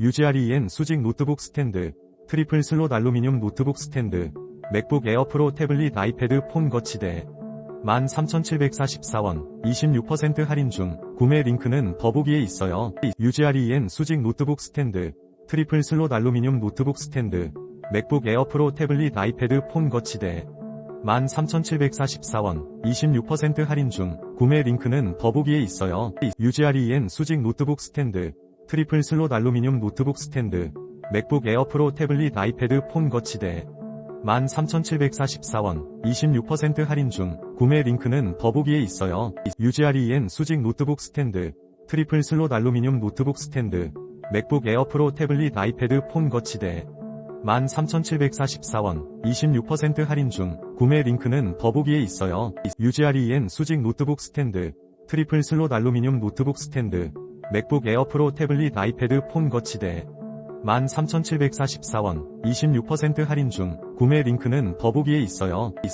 UGREN 수직 노트북 스탠드, 트리플 슬롯 알루미늄 노트북 스탠드, 맥북 에어 프로 태블릿 아이패드 폰 거치대. 13,744원, 26% 할인 중, 구매 링크는 더보기에 있어요. UGREN 수직 노트북 스탠드, 트리플 슬롯 알루미늄 노트북 스탠드, 맥북 에어 프로 태블릿 아이패드 폰 거치대. 13,744원, 26% 할인 중, 구매 링크는 더보기에 있어요. UGREN 수직 노트북 스탠드, 트리플 슬롯 알루미늄 노트북 스탠드, 맥북 에어 프로 태블릿 아이패드 폰 거치대. 13,744원, 26% 할인 중, 구매 링크는 더보기에 있어요. UGREN 수직 노트북 스탠드, 트리플 슬롯 알루미늄 노트북 스탠드, 맥북 에어 프로 태블릿 아이패드 폰 거치대. 13,744원, 26% 할인 중, 구매 링크는 더보기에 있어요. UGREN 수직 노트북 스탠드, 트리플 슬롯 알루미늄 노트북 스탠드, 맥북 에어 프로 태블릿 아이패드 폰 거치대. 13,744원, 26% 할인 중, 구매 링크는 더보기에 있어요.